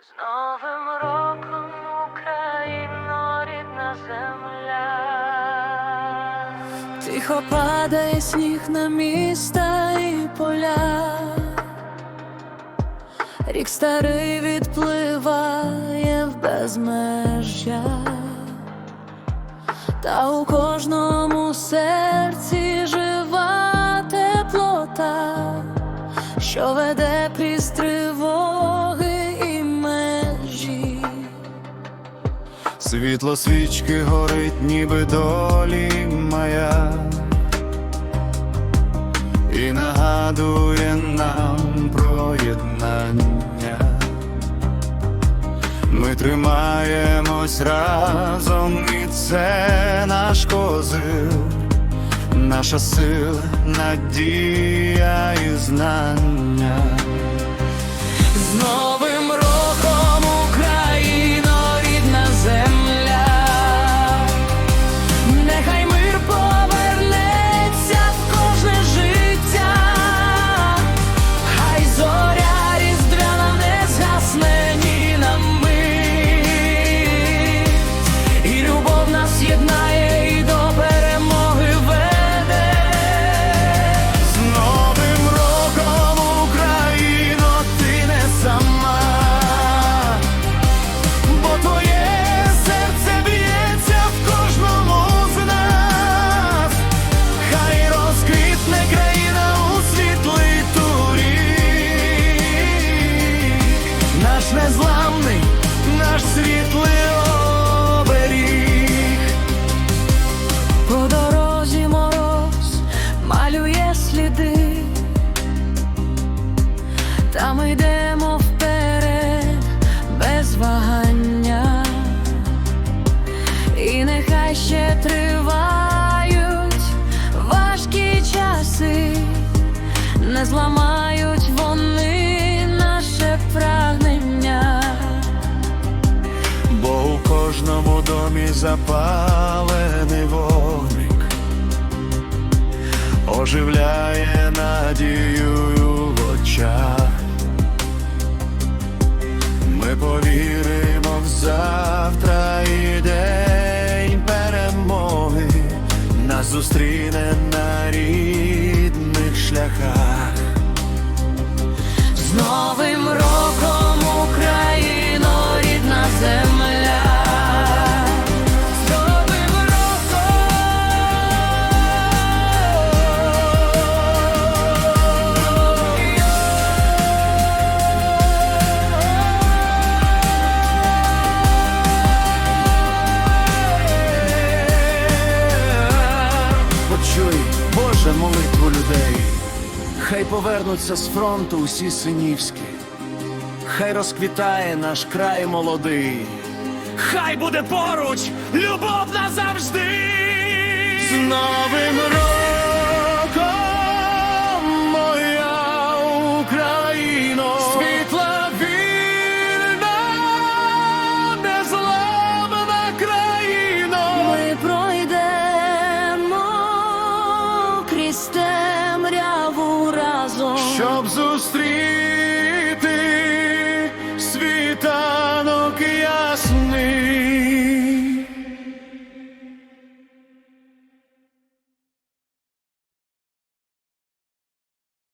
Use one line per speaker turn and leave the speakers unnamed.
З Новим роком Україно, рідна земля. Тихо падає сніг на міста і поля. Рік старий відпливає в безмежжя, та у кожному серці жива теплота, що веде крізь
Світло свічки горить, ніби долі моя, і нагадує нам про єднання. Ми тримаємось разом, і це наш козир, наша сила, надія і знання.
З та ми йдемо вперед без вагання, і нехай ще тривають важкі часи, не зламають вони наше прагнення.
Бо у кожному домі запалений вогник. Оживляє надію зустріне на рідних шляхах.
З Новим роком
Хай повернуться з фронту усі синівські, хай розквітає наш край молодий. Хай буде поруч любов щоб зустріти